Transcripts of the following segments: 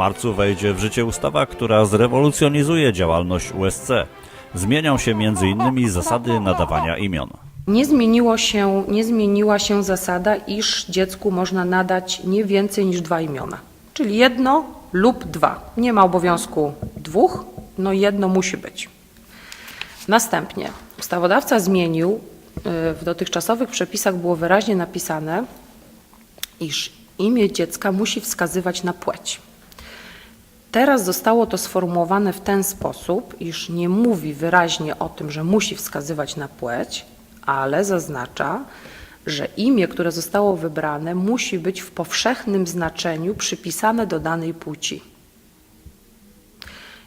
marcu wejdzie w życie ustawa, która zrewolucjonizuje działalność USC. Zmienią się m.in. zasady nadawania imion. Nie, zmieniło się, nie zmieniła się zasada, iż dziecku można nadać nie więcej niż dwa imiona. Czyli jedno lub dwa. Nie ma obowiązku dwóch, no jedno musi być. Następnie ustawodawca zmienił, y, w dotychczasowych przepisach było wyraźnie napisane, iż imię dziecka musi wskazywać na płeć. Teraz zostało to sformułowane w ten sposób, iż nie mówi wyraźnie o tym, że musi wskazywać na płeć, ale zaznacza, że imię, które zostało wybrane, musi być w powszechnym znaczeniu przypisane do danej płci.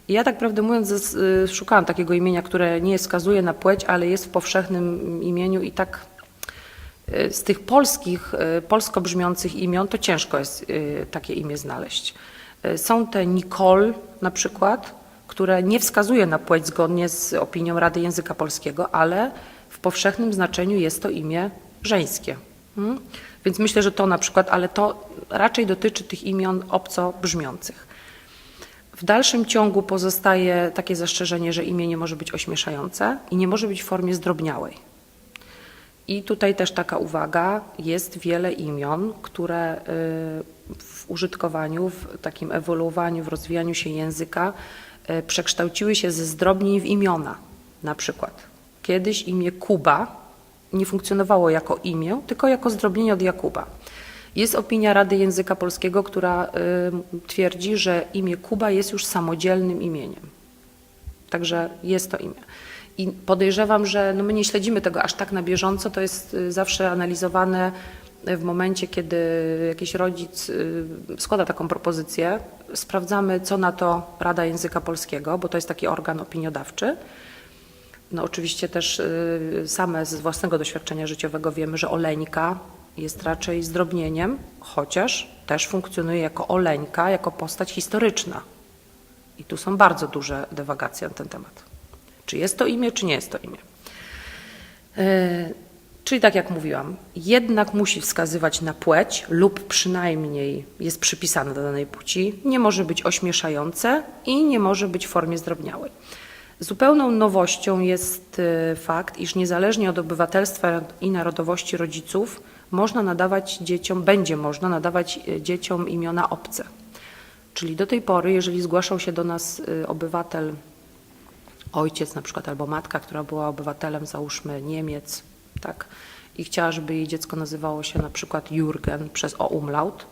Ja tak prawdę mówiąc y, szukałam takiego imienia, które nie wskazuje na płeć, ale jest w powszechnym imieniu i tak y, z tych polskich, y, polsko brzmiących imion to ciężko jest takie imię znaleźć. Y, Są te Nicole na przykład, które nie wskazuje na płeć zgodnie z opinią Rady Języka Polskiego, ale w powszechnym znaczeniu jest to imię żeńskie. Mm? Więc myślę, że to na przykład, ale to raczej dotyczy tych imion obco brzmiących. W dalszym ciągu pozostaje takie zastrzeżenie, że imię nie może być ośmieszające i nie może być w formie zdrobniałej. I tutaj też taka uwaga, jest wiele imion, które y, w użytkowaniu, w takim ewoluowaniu, w rozwijaniu się języka y, przekształciły się ze zdrobnień w imiona. Na przykład kiedyś imię Kuba nie funkcjonowało jako imię, tylko jako zdrobnienie od Jakuba. Jest opinia Rady Języka Polskiego, która y, twierdzi, że imię Kuba jest już samodzielnym imieniem. Także jest to imię. I podejrzewam, że no my nie śledzimy tego aż tak na bieżąco, to jest y, zawsze analizowane w momencie, kiedy jakiś rodzic y, składa taką propozycję. Sprawdzamy, co na to Rada Języka Polskiego, bo to jest taki organ opiniodawczy. No oczywiście też y, same z własnego doświadczenia życiowego wiemy, że Oleńka jest raczej zdrobnieniem, chociaż też funkcjonuje jako Oleńka, jako postać historyczna. I tu są bardzo duże dywagacje na ten temat. Czy jest to imię, czy nie jest to imię. E, Czyli tak jak mówiłam, jednak musi wskazywać na płeć lub przynajmniej jest przypisane do danej płci, nie może być ośmieszające i nie może być w formie zdrobniałej. Zupełną nowością jest e, fakt, iż niezależnie od obywatelstwa i narodowości rodziców można nadawać dzieciom, będzie można nadawać e, dzieciom imiona obce. Czyli do tej pory, jeżeli zgłaszał się do nas obywatel, ojciec na przykład albo matka, która była obywatelem, załóżmy Niemiec, tak, i chciała, żeby jej dziecko nazywało się na przykład Jurgen przez o umlaut,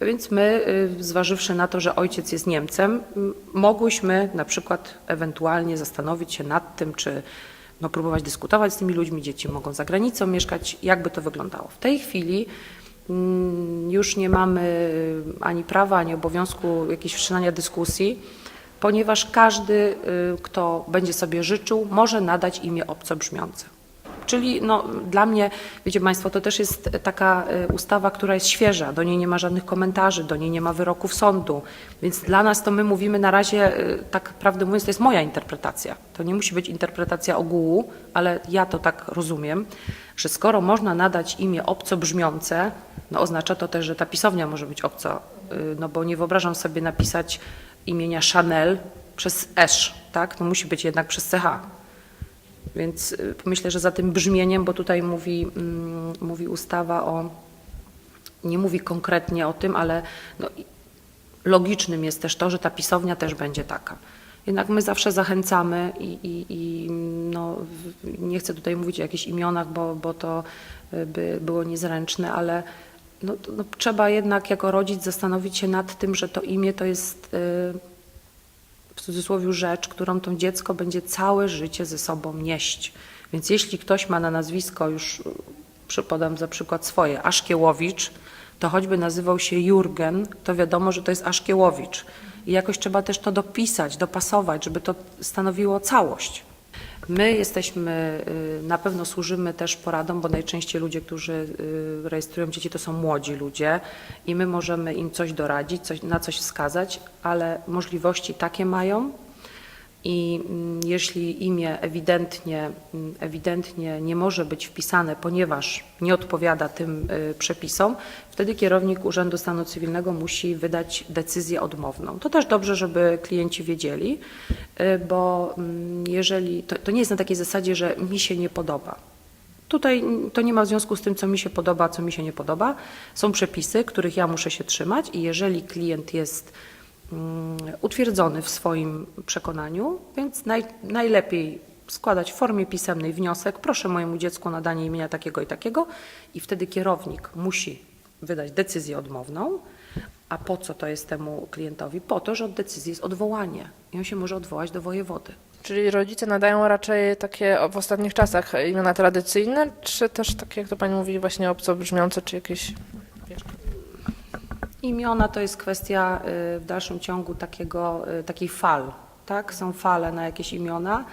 więc my, y, zważywszy na to, że ojciec jest Niemcem, mogłyśmy na przykład ewentualnie zastanowić się nad tym, czy no, próbować dyskutować z tymi ludźmi, dzieci mogą za granicą mieszkać, jakby to wyglądało. W tej chwili mm, już nie mamy ani prawa, ani obowiązku jakiegoś wszczynania dyskusji, ponieważ każdy, y, kto będzie sobie życzył, może nadać imię obco brzmiące. Czyli no, dla mnie, wiecie Państwo, to też jest taka y, ustawa, która jest świeża, do niej nie ma żadnych komentarzy, do niej nie ma wyroków sądu, więc dla nas to my mówimy na razie, y, tak prawdę mówiąc, to jest moja interpretacja. To nie musi być interpretacja ogółu, ale ja to tak rozumiem, że skoro można nadać imię obco brzmiące, no oznacza to też, że ta pisownia może być obco, no bo nie wyobrażam sobie napisać imienia Chanel przez esz, tak? To musi być jednak przez ch. Więc y, myślę, że za tym brzmieniem, bo tutaj mówi, mm, mówi ustawa o, nie mówi konkretnie o tym, ale no, logicznym jest też to, że ta pisownia też będzie taka. Jednak my zawsze zachęcamy i, i, i no, nie chcę tutaj mówić o jakichś imionach, bo, bo to y, by było niezręczne, ale no, no, trzeba jednak jako rodzic zastanowić się nad tym, że to imię to jest y, w cudzysłowie rzecz, którą to dziecko będzie całe życie ze sobą nieść. Więc jeśli ktoś ma na nazwisko już, y, przy- podam za przykład swoje, Aszkiewowicz, to choćby nazywał się Jurgen, to wiadomo, że to jest Aszkiewowicz. I jakoś trzeba też to dopisać, dopasować, żeby to stanowiło całość. My jesteśmy, y, na pewno służymy też poradą, bo najczęściej ludzie, którzy y, rejestrują dzieci, to są młodzi ludzie i my możemy im coś doradzić, coś, na coś wskazać, ale możliwości takie mają. I mm, jeśli imię ewidentnie, mm, ewidentnie nie może być wpisane, ponieważ nie odpowiada tym y, przepisom, wtedy kierownik Urzędu Stanu Cywilnego musi wydać decyzję odmowną. To też dobrze, żeby klienci wiedzieli, y, bo mm, jeżeli to, to nie jest na takiej zasadzie, że mi się nie podoba. Tutaj to nie ma związku z tym, co mi się podoba, co mi się nie podoba. Są przepisy, których ja muszę się trzymać i jeżeli klient jest utwierdzony w swoim przekonaniu, więc naj, najlepiej składać w formie pisemnej wniosek, proszę mojemu dziecku nadanie imienia takiego i takiego i wtedy kierownik musi wydać decyzję odmowną. A po co to jest temu klientowi? Po to, że od decyzji jest odwołanie i on się może odwołać do wojewody. Czyli rodzice nadają raczej takie w ostatnich czasach imiona tradycyjne, czy też takie, jak to pani mówi, właśnie obco brzmiące, czy jakieś... Imiona to jest kwestia y, w dalszym ciągu takiego, y, takiej fal, tak? Są fale na jakieś imiona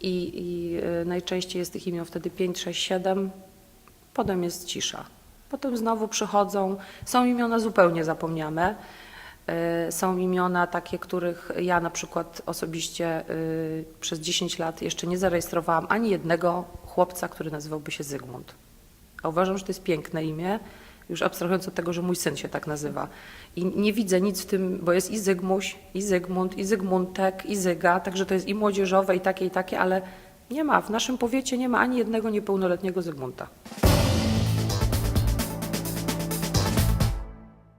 i, i y, najczęściej jest tych imion wtedy 5, 6, 7, potem jest cisza. Potem znowu przychodzą, są imiona zupełnie zapomniane, są imiona takie, których ja na przykład osobiście przez 10 lat jeszcze nie zarejestrowałam ani jednego chłopca, który nazywałby się Zygmunt. A uważam, że to jest piękne imię, już abstrahując od tego, że mój syn się tak nazywa. I nie widzę nic w tym, bo jest i Zygmuś, i Zygmunt, i Zygmuntek, i Zyga, także to jest i młodzieżowe, i takie, i takie, ale nie ma, w naszym powiecie nie ma ani jednego niepełnoletniego Zygmunta.